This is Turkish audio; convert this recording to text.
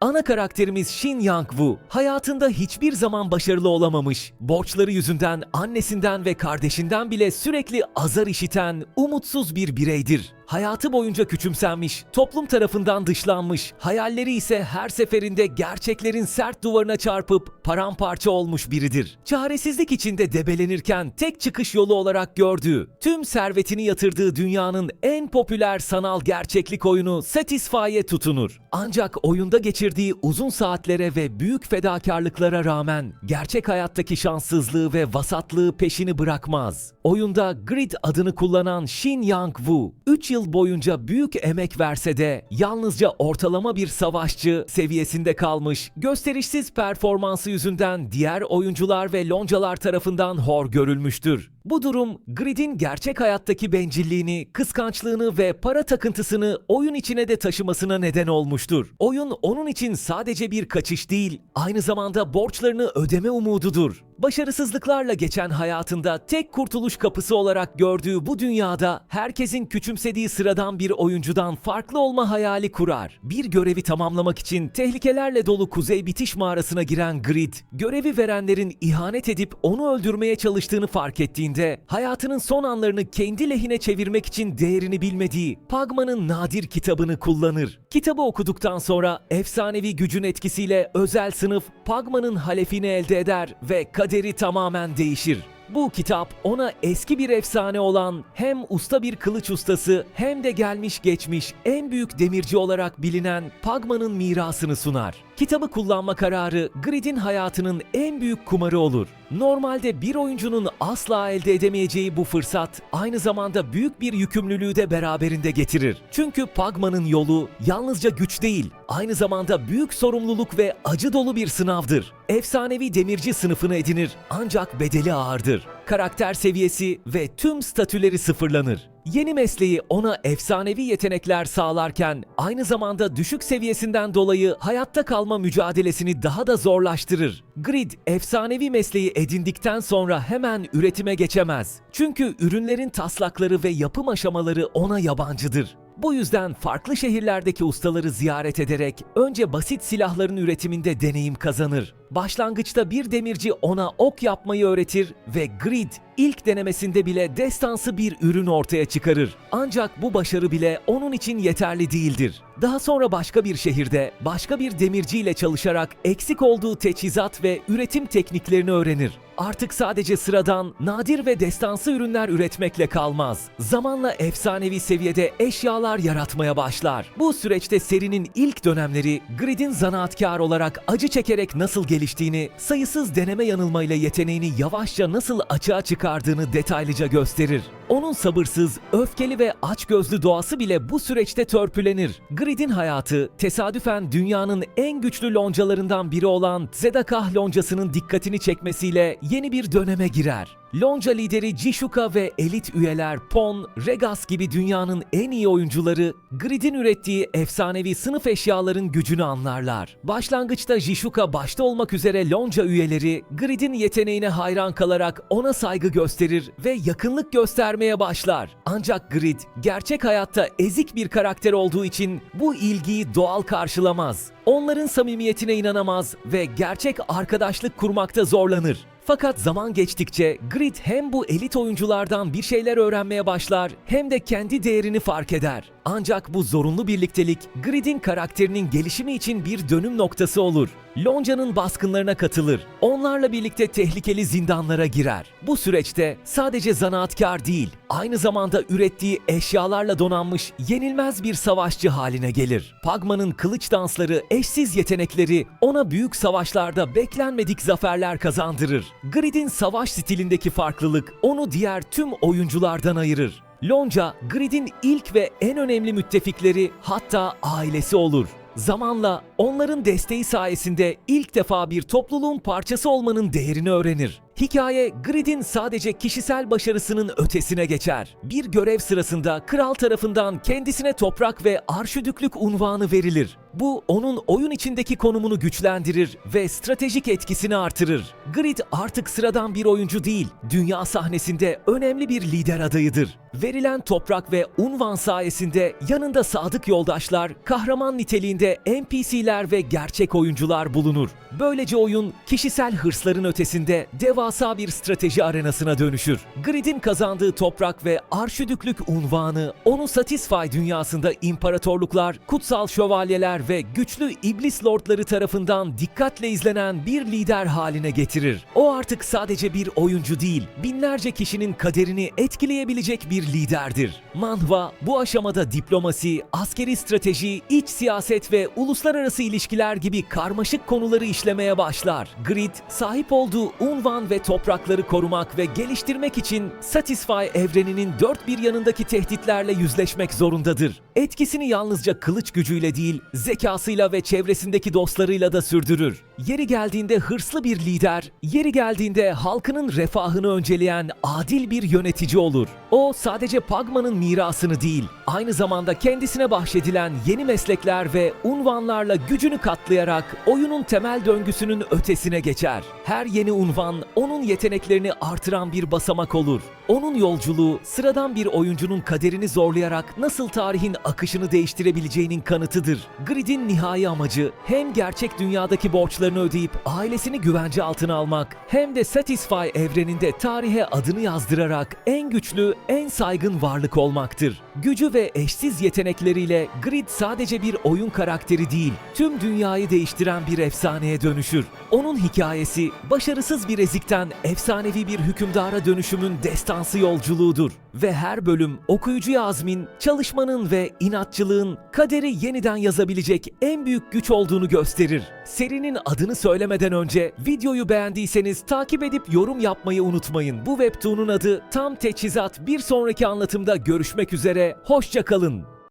Ana karakterimiz Shin Yang-woo hayatında hiçbir zaman başarılı olamamış. Borçları yüzünden annesinden ve kardeşinden bile sürekli azar işiten umutsuz bir bireydir. Hayatı boyunca küçümsenmiş, toplum tarafından dışlanmış, hayalleri ise her seferinde gerçeklerin sert duvarına çarpıp paramparça olmuş biridir. Çaresizlik içinde debelenirken tek çıkış yolu olarak gördüğü, tüm servetini yatırdığı dünyanın en popüler sanal gerçeklik oyunu Satisfy'e tutunur. Ancak oyunda geçirdiği uzun saatlere ve büyük fedakarlıklara rağmen gerçek hayattaki şanssızlığı ve vasatlığı peşini bırakmaz. Oyunda Grid adını kullanan Shin Yang-woo 3 yıl boyunca büyük emek verse de yalnızca ortalama bir savaşçı seviyesinde kalmış, gösterişsiz performansı yüzünden diğer oyuncular ve loncalar tarafından hor görülmüştür. Bu durum Grid'in gerçek hayattaki bencilliğini, kıskançlığını ve para takıntısını oyun içine de taşımasına neden olmuştur. Oyun onun için sadece bir kaçış değil, aynı zamanda borçlarını ödeme umududur. Başarısızlıklarla geçen hayatında tek kurtuluş kapısı olarak gördüğü bu dünyada herkesin küçümsediği sıradan bir oyuncudan farklı olma hayali kurar. Bir görevi tamamlamak için tehlikelerle dolu kuzey bitiş mağarasına giren Grid, görevi verenlerin ihanet edip onu öldürmeye çalıştığını fark ettiğinde hayatının son anlarını kendi lehine çevirmek için değerini bilmediği Pagma'nın nadir kitabını kullanır. Kitabı okuduktan sonra efsanevi gücün etkisiyle özel sınıf Pagma'nın halefini elde eder ve kaderi tamamen değişir. Bu kitap ona eski bir efsane olan hem usta bir kılıç ustası hem de gelmiş geçmiş en büyük demirci olarak bilinen Pagma'nın mirasını sunar. Kitabı kullanma kararı Grid'in hayatının en büyük kumarı olur. Normalde bir oyuncunun asla elde edemeyeceği bu fırsat aynı zamanda büyük bir yükümlülüğü de beraberinde getirir. Çünkü Pagma'nın yolu yalnızca güç değil, aynı zamanda büyük sorumluluk ve acı dolu bir sınavdır. Efsanevi demirci sınıfını edinir ancak bedeli ağırdır. Karakter seviyesi ve tüm statüleri sıfırlanır. Yeni mesleği ona efsanevi yetenekler sağlarken aynı zamanda düşük seviyesinden dolayı hayatta kalma mücadelesini daha da zorlaştırır. Grid efsanevi mesleği edindikten sonra hemen üretime geçemez. Çünkü ürünlerin taslakları ve yapım aşamaları ona yabancıdır. Bu yüzden farklı şehirlerdeki ustaları ziyaret ederek önce basit silahların üretiminde deneyim kazanır. Başlangıçta bir demirci ona ok yapmayı öğretir ve Grid ilk denemesinde bile destansı bir ürün ortaya çıkarır. Ancak bu başarı bile onun için yeterli değildir. Daha sonra başka bir şehirde başka bir demirciyle çalışarak eksik olduğu teçhizat ve üretim tekniklerini öğrenir. Artık sadece sıradan, nadir ve destansı ürünler üretmekle kalmaz. Zamanla efsanevi seviyede eşyalar yaratmaya başlar. Bu süreçte serinin ilk dönemleri Grid'in zanaatkar olarak acı çekerek nasıl geliştiğini, sayısız deneme yanılmayla yeteneğini yavaşça nasıl açığa çıkardığını detaylıca gösterir. Onun sabırsız, öfkeli ve açgözlü doğası bile bu süreçte törpülenir. Grid'in hayatı tesadüfen dünyanın en güçlü loncalarından biri olan Zedakah loncasının dikkatini çekmesiyle yeni bir döneme girer. Lonca lideri Jishuka ve elit üyeler Pon, Regas gibi dünyanın en iyi oyuncuları Grid'in ürettiği efsanevi sınıf eşyaların gücünü anlarlar. Başlangıçta Jishuka başta olmak üzere Lonca üyeleri Grid'in yeteneğine hayran kalarak ona saygı gösterir ve yakınlık göstermeye başlar. Ancak Grid gerçek hayatta ezik bir karakter olduğu için bu ilgiyi doğal karşılamaz. Onların samimiyetine inanamaz ve gerçek arkadaşlık kurmakta zorlanır. Fakat zaman geçtikçe Grid hem bu elit oyunculardan bir şeyler öğrenmeye başlar hem de kendi değerini fark eder. Ancak bu zorunlu birliktelik Grid'in karakterinin gelişimi için bir dönüm noktası olur. Lonca'nın baskınlarına katılır. Onlarla birlikte tehlikeli zindanlara girer. Bu süreçte sadece zanaatkar değil, aynı zamanda ürettiği eşyalarla donanmış yenilmez bir savaşçı haline gelir. Pagma'nın kılıç dansları, eşsiz yetenekleri ona büyük savaşlarda beklenmedik zaferler kazandırır. Grid'in savaş stilindeki farklılık onu diğer tüm oyunculardan ayırır. Lonca, Grid'in ilk ve en önemli müttefikleri hatta ailesi olur. Zamanla onların desteği sayesinde ilk defa bir topluluğun parçası olmanın değerini öğrenir. Hikaye Grid'in sadece kişisel başarısının ötesine geçer. Bir görev sırasında kral tarafından kendisine toprak ve arşidüklük unvanı verilir. Bu onun oyun içindeki konumunu güçlendirir ve stratejik etkisini artırır. Grid artık sıradan bir oyuncu değil, dünya sahnesinde önemli bir lider adayıdır. Verilen toprak ve unvan sayesinde yanında sadık yoldaşlar, kahraman niteliğinde NPC'ler ve gerçek oyuncular bulunur. Böylece oyun kişisel hırsların ötesinde devasa bir strateji arenasına dönüşür. Grid'in kazandığı toprak ve arşidüklük unvanı onu Satisfy dünyasında imparatorluklar, kutsal şövalyeler ve güçlü iblis lordları tarafından dikkatle izlenen bir lider haline getirir. O artık sadece bir oyuncu değil, binlerce kişinin kaderini etkileyebilecek bir liderdir. Manhwa bu aşamada diplomasi, askeri strateji, iç siyaset ve uluslararası ilişkiler gibi karmaşık konuları işlemeye başlar. Grid, sahip olduğu unvan ve toprakları korumak ve geliştirmek için Satisfy evreninin dört bir yanındaki tehditlerle yüzleşmek zorundadır. Etkisini yalnızca kılıç gücüyle değil, zekasıyla ve çevresindeki dostlarıyla da sürdürür. Yeri geldiğinde hırslı bir lider, yeri geldiğinde halkının refahını önceleyen adil bir yönetici olur. O sadece Pagma'nın mirasını değil, aynı zamanda kendisine bahşedilen yeni meslekler ve unvanlarla gücünü katlayarak oyunun temel döngüsünün ötesine geçer. Her yeni unvan onun yeteneklerini artıran bir basamak olur. Onun yolculuğu sıradan bir oyuncunun kaderini zorlayarak nasıl tarihin akışını değiştirebileceğinin kanıtıdır. Grid'in nihai amacı hem gerçek dünyadaki borçlarını ödeyip ailesini güvence altına almak hem de Satisfy evreninde tarihe adını yazdırarak en güçlü, en saygın varlık olmaktır. Gücü ve eşsiz yetenekleriyle Grid sadece bir oyun karakteri değil, tüm dünyayı değiştiren bir efsaneye dönüşür. Onun hikayesi başarısız bir ezikten efsanevi bir hükümdara dönüşümün destansı yolculuğudur ve her bölüm okuyucuya azmin, çalışmanın ve inatçılığın kaderi yeniden yazabilecek en büyük güç olduğunu gösterir. Serinin adını söylemeden önce videoyu beğendiyseniz takip edip yorum yapmayı unutmayın. Bu webtoon'un adı Tam Teçhizat. Bir sonraki anlatımda görüşmek üzere, hoşça kalın.